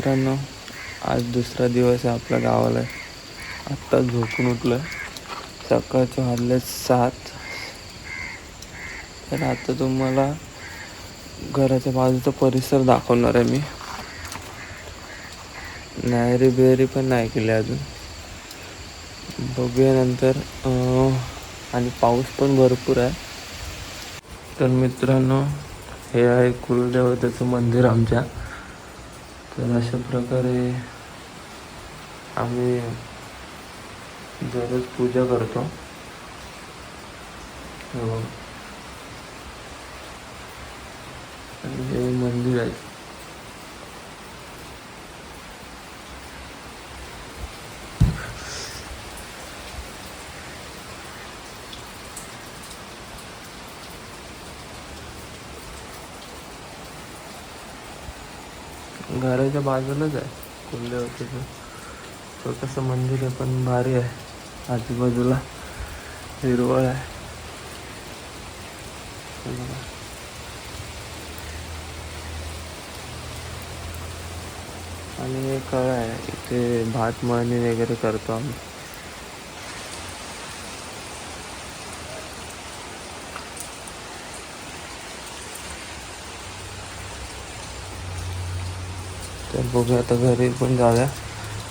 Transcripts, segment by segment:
मित्रांनो आज दुसरा दिवस आहे आपल्या गावाला. आत्ता झोपून उठलं सकाळचे वाजले सात. तर आता तुम्हाला घराच्या बाजूचा परिसर दाखवणार आहे मी. नायरी बिहेरी पण नाही केली अजून. बघूया नंतर आणि पाऊस पण भरपूर आहे. तर मित्रांनो हे आहे कुलदेवतेचं मंदिर आमच्या. तर अशा प्रकारे आम्ही दररोज पूजा करतो. हो. हे. आणि मंदिर आहे. त्याच्या बाजूलाच आहे. कुलदेवतेचं छोटंसं मंदिर आहे पण भारी आहे. आजूबाजूला हिरवळ आहे. आणि हे कळ आहे इथे भात मळणी वगैरे करतो आम्ही. तर बघूया आता घरी पण जाऊया.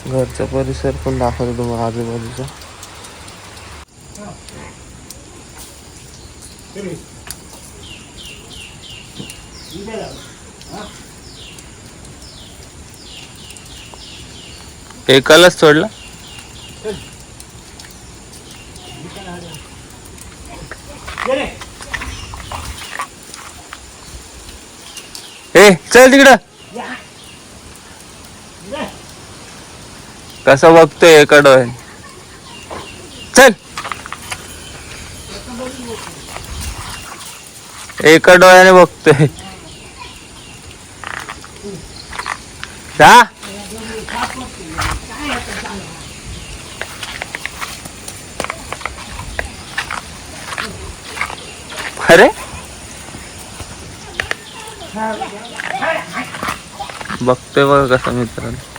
घरचा परिसर पण दाखवतो तुम्हाला आजूबाजूचा. एकालाच सोडला? ए चल तिकडं. कसं बघतोय एका डोळ्याने चल. एका डोळ्याने बघतोय. जा. अरे. बघतोय बघा कसं मित्रांनो.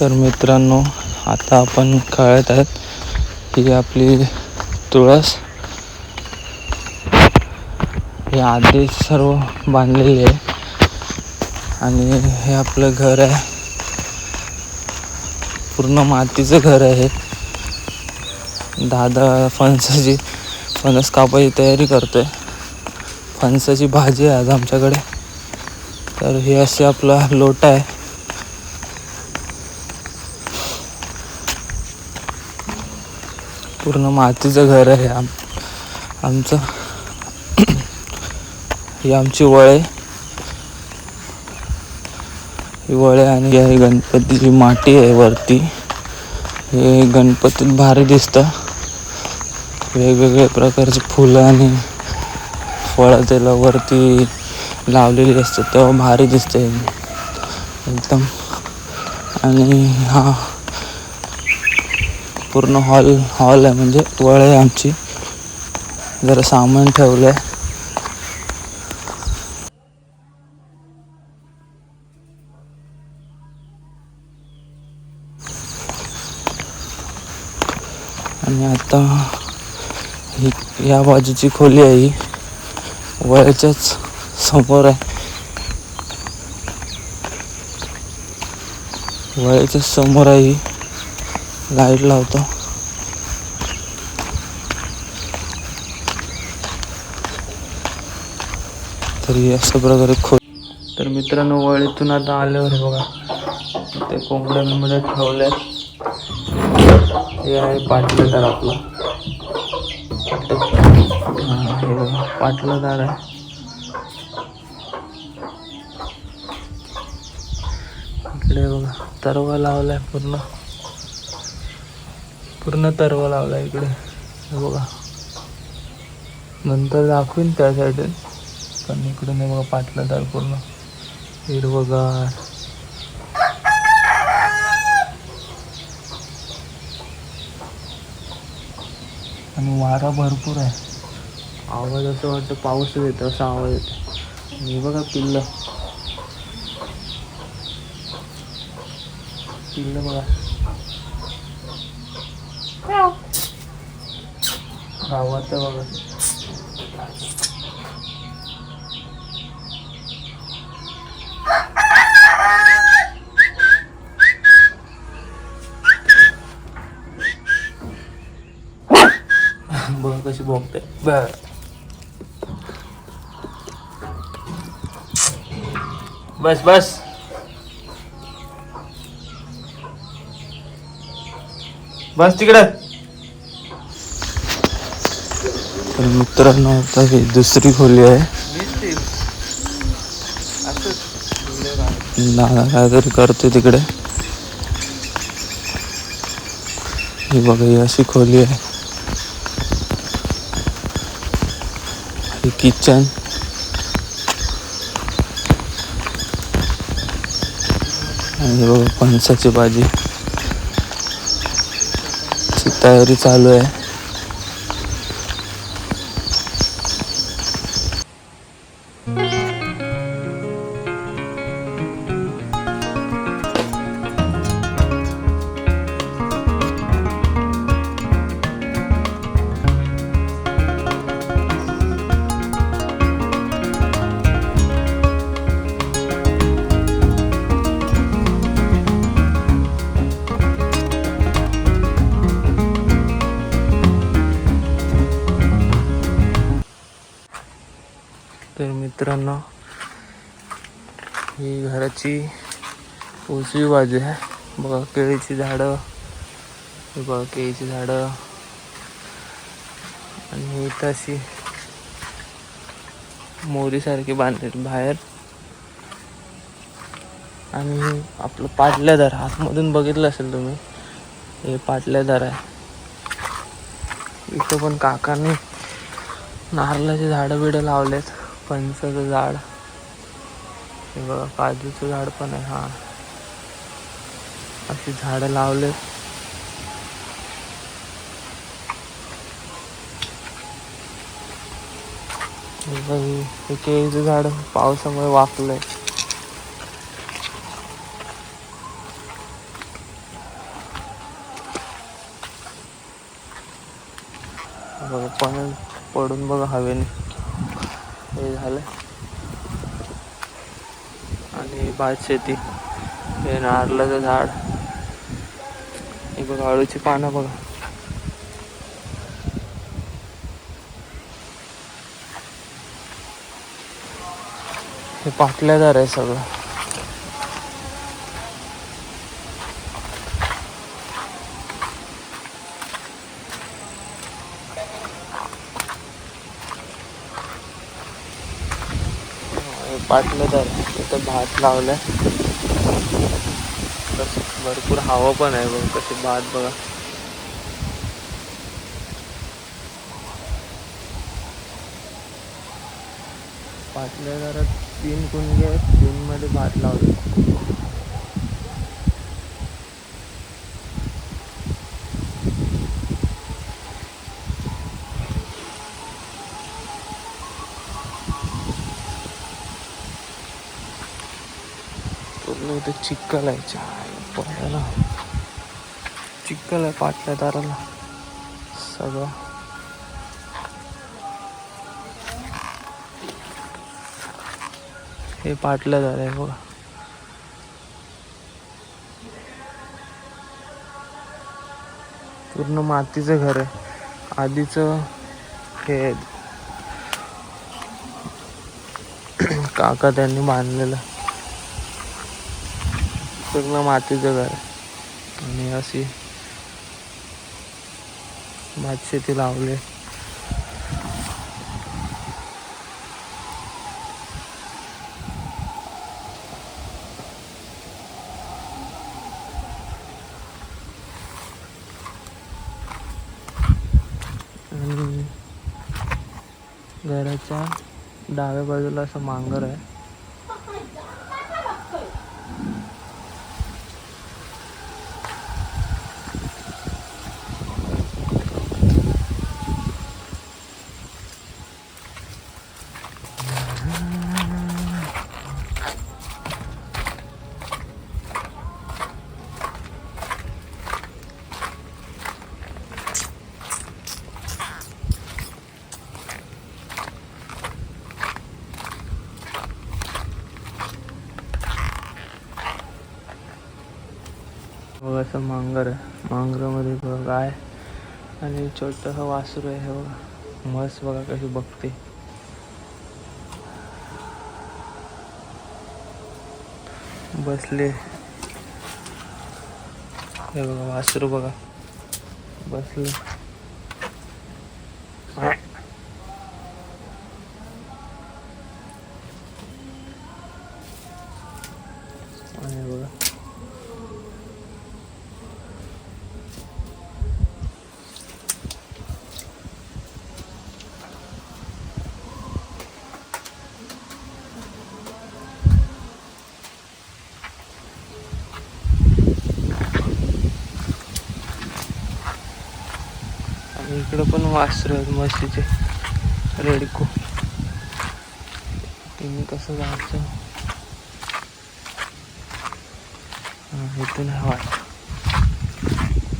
तर मित्रांनो आता आपण कळत आहेत. ही आपली तुळस. हे आधीच सर्व बांधलेली आहे. आणि हे आपलं घर आहे. पूर्ण मातीचं घर आहे. दादा फणसाची फणस कापायची तयारी करतोय. फणसाची भाजी आहे आज आमच्याकडे. तर हे असे आपला लोटा आहे. पूर्ण मातीचं घर आहे. आम आमचं ही आमची वळे. ही वळे आणि ही गणपतीची माती आहे वरती. हे गणपतीत भारी दिसतं. वेगवेगळ्या प्रकारचे फुलं आणि फळं त्याला वरती लावलेली असतात. तेव्हा भारी दिसते एकदम. आणि हा पूर्ण हॉल हॉल आहे म्हणजे वळ आहे आमची. जरा सामान ठेवलं आहे आणि आता ही या बाजूची खोली आहे ही. वयाच्याच समोर आहे. वयाच्या समोर आहे लाइट लावतो. तरी अशा प्रकारे खो तर मित्रांनो वळीतून आता आल्यावर बघा. ते कोंबड्यांमध्ये ठेवले हे आहे पाटलं आपला. आपलं हे बघा पाटलंदार आहे. इकडे बघा तरवा लावलाय पूर्ण. पूर्ण तरवा लावला इकडे. हे बघा. नंतर दाखवीन त्या साईडून पण इकडे नाही बघा पाटलं तर पूर्ण. हिरवगार आणि वारा भरपूर आहे. आवाज असं वाटतं पाऊस येतो असा आवाज येतो. मी बघा पिल्ल. पिल्ल बघा. गावात बघा. बघा कशी बोगते बर. बस बस. बस तिकडे. तर मित्रांनो आता ही दुसरी खोली आहे. दादा काहीतरी करते तिकडे. ही बघा ही अशी खोली आहे. ही किचन आणि बघा फणसाची भाजी. तयारी चालू आहे. ही घराची उजवी बाजू आहे. बघा केळीची झाडं. बघा केळीची झाडं. आणि इथं अशी मोरीसारखी बांधलेली बाहेर. आणि आपलं पाटल्यादार आतमधून बघितलं असेल तुम्ही हे पाटल्यादार आहे. इथं पण काकांनी नारळाची झाडं बिडं लावलेत फणसाचं झाड. हे बघा काजूचं झाड पण आहे हा. अशी झाडं लावले हे बघ, हे- केळीचं झाड पावसामुळे वाकलंय बघा पण पडून बघा हवेने. हे झालं. भात शेती. हे नारळाचं झाड. हे बघा आळूची पानं बघा. हे पाटल्यादार आहे सगळं. हे आहे. इथं भात लावलाय. तसं भरपूर हवा पण आहे बघ कसे भात बघा. पाटल्या घरात तीन कुंडी आहेत तीनमध्ये भात लावले पूर्ण इथं चिक्कल आहे पाण्याला चिक्कल आहे पाटल्या दाराला. सगळं. हे पाटलं दार आहे बघा. पूर्ण मातीचं घर आहे. आधीचं हे काका त्यांनी बांधलेलं. सगळं मातीचं घर. आणि अशी भातशेती लावले. घराच्या डाव्या बाजूला असं मांगर आहे. बघा मांगर आहे. मांगरामध्ये बघा गाय आणि छोटंसं वासरू आहे. हे बघा. म्हस बघा कशी बघते. बसले. हे बघा वासरू बघा. बसले आणि हे बघा आणि इकडं पण वासर आहेत म्हशीचे. रेडको. तुम्ही कसं जायचं? इथून हवा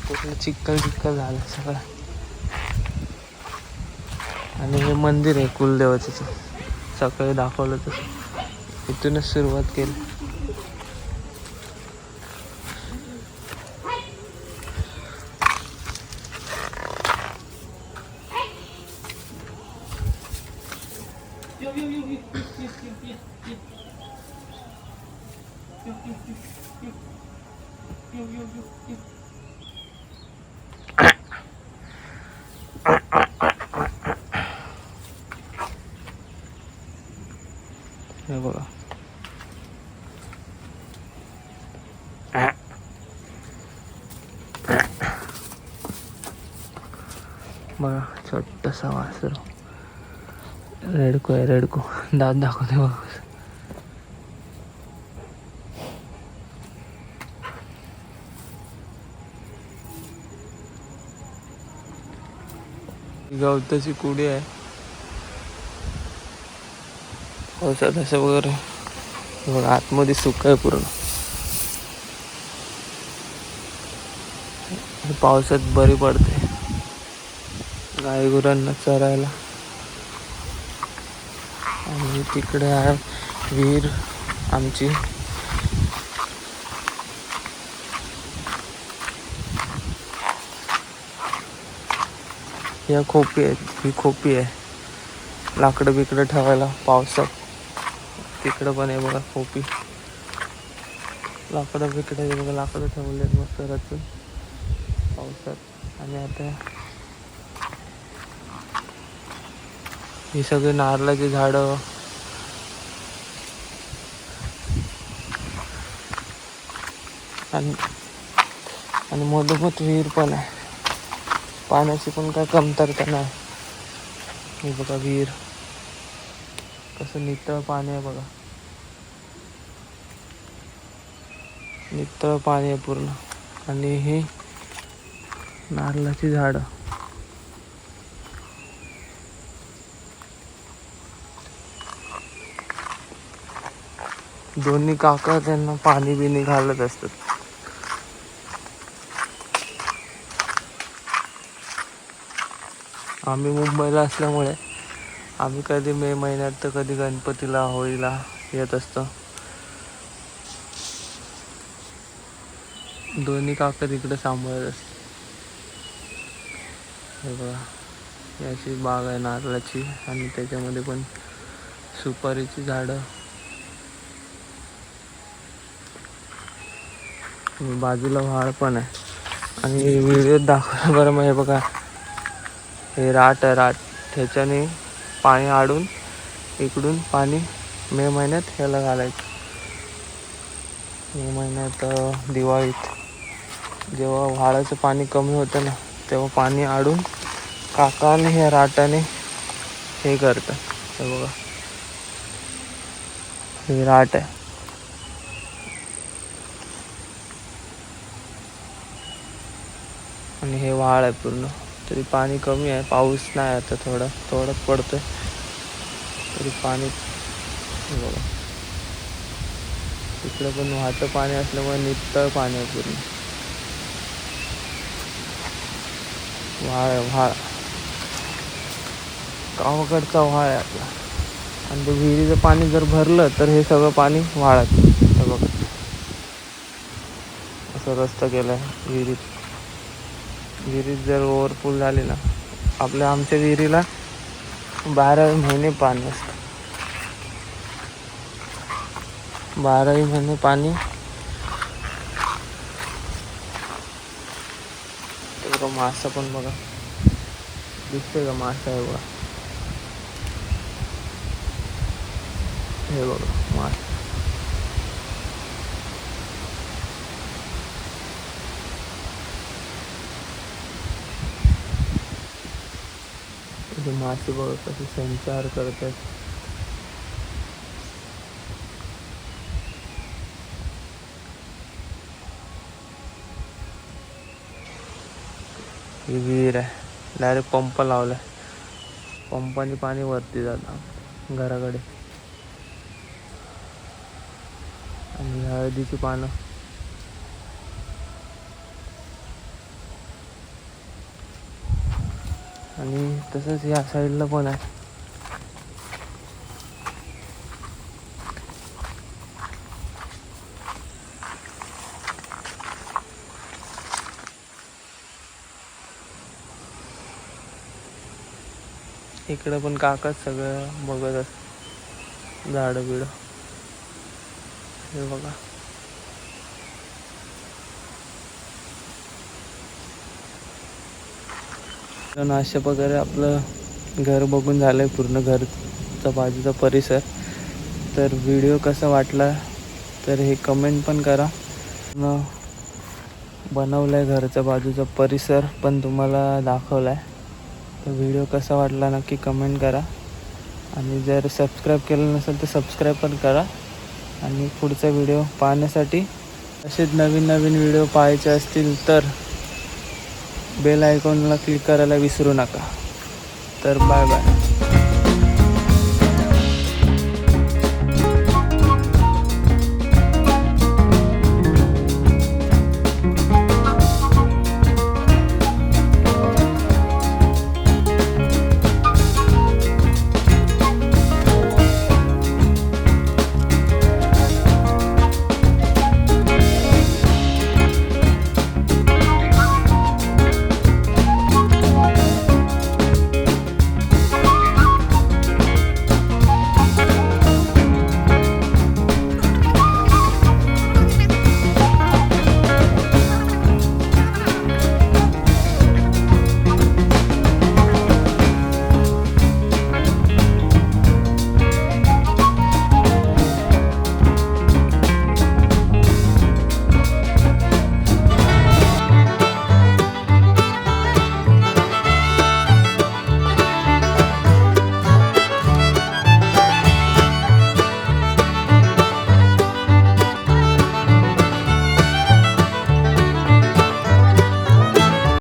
कुठलं चिक्कल चिक्कल झालं सगळं. आणि हे मंदिर आहे कुलदेवाचं. सकाळी दाखवलं तसं इथूनच सुरुवात केली हे बघा बघा छोटसा वासर रेडको आहे रेडको. दात दाखवते बघा. गवताची कुडी आहे. पावसात असं वगैरे. बघा आतमध्ये सुक आहे पूर्ण. पावसात बरी पडते. आहे गुरांना चरायला. आणि तिकडे आहे. विहीर आमची. या खोपी आहेत. ही खोपी आहे. लाकडं बिकडं ठेवायला पावसात. तिकडं पण आहे बघा खोपी. लाकडं बिकडं बघा. लाकडं ठेवले आहेत मस्त रचून. पावसात. आणि आता ही सगळी नारळाची झाडं. आणि आणि मधोमध विहीर पण आहे. पाण्याची पण काय कमतरता नाही. हे बघा विहीर. कसं नितळ पाणी आहे बघा. नितळ पाणी आहे पूर्ण. आणि हे नारळाची झाडं. दोन्ही काका त्यांना पाणी बिणी घालत असतात. आम्ही मुंबईला असल्यामुळे आम्ही कधी मे महिन्यात तर कधी गणपतीला होळीला येत असतो. दोन्ही काका तिकडे सांभाळत असतात. हे बघा याची बाग आहे नारळाची आणि त्याच्यामध्ये पण सुपारीची झाडं. बाजूला व्हाळ पण आहे. आणि व्हिडिओत दाखवलं बरं मग हे बघा. हे राट आहे राट. ह्याच्याने पाणी आडून इकडून पाणी मे महिन्यात ह्याला घालायचं. मे महिन्यात दिवाळीत. जेव्हा व्हाळाचं पाणी कमी होतं ना तेव्हा पाणी आडून काकाने ह्या राटाने हे करतं हे बघा. हे राट आहे. आणि हे व्हाळ आहे पूर्ण. तरी पाणी कमी आहे. पाऊस नाही आता थोडं. थोडंच पडतोय. तरी पाणी बघा. तिकडं पण वाहतं पाणी असल्यामुळे नितळ पाणी आहे पूर्ण. व्हाळ आहे, व्हाळ गावाकडचा व्हाळ आहे आपला. आणि ते विहिरीचं पाणी जर भरलं तर हे सगळं पाणी व्हाळात हे बघा. असं रस्ता केला आहे विहिरीत. विहिरीत जर ओव्हरफुल झाली ना आपल्या आमच्या विहिरीला बारावी महिने पाणी असतं. बाराही महिने पाणी. ते बघा मासा पण बघा. दिसतोय का मासा आहे बघा हे बघा मासा. इथे मासे बघा कसे संचार करतात. ही विहीर आहे. डायरेक्ट पंप लावलाय. पंपाने पाणी वरती जातं. घराकडे. आणि हळदीची पानं. आणि तसंच या साईडला पण आहे. इकडं पण काकाच सगळं बघत असत झाडं बिडं हे बघा. तर अशा प्रकारे आपलं घर बघून झालं आहे पूर्ण घरचा बाजूचा परिसर. तर व्हिडिओ कसा वाटला तर हे कमेंट पण करा. न बनवलं आहे घरचा बाजूचा परिसर पण तुम्हाला दाखवला आहे तर व्हिडिओ कसा वाटला नक्की कमेंट करा. आणि जर सबस्क्राईब केलं नसेल तर सबस्क्राईब पण करा. आणि पुढचा व्हिडिओ पाहण्यासाठी असेच नवीन नवीन व्हिडिओ पाहायचे असतील तर बेल आयकॉनला क्लिक करायला विसरू नका. तर बाय बाय.